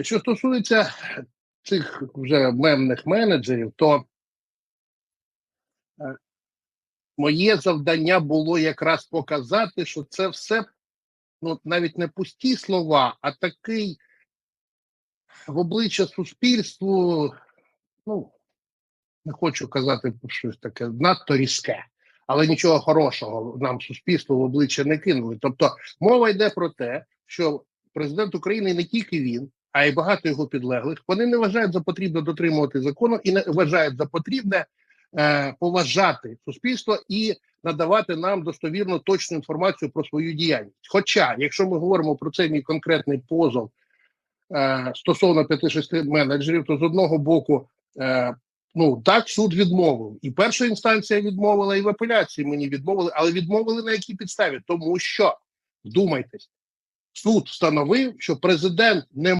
Що стосується цих вже мемних менеджерів, то е, моє завдання було якраз показати, що це все ну, навіть не пусті слова, а такий в обличчя суспільству, ну, не хочу казати щось таке надто різке, але нічого хорошого нам суспільство в обличчя не кинули. Тобто мова йде про те, що президент України не тільки він, а й багато його підлеглих. Вони не вважають за потрібне дотримувати закону і не вважають за потрібне е, поважати суспільство і надавати нам достовірну точну інформацію про свою діяльність. Хоча, якщо ми говоримо про цей мій конкретний позов е, стосовно 5-6 менеджерів, то з одного боку, е, ну так суд відмовив, і перша інстанція відмовила, і в апеляції мені відмовили, але відмовили на якій підставі? Тому що вдумайтесь, суд встановив, що президент не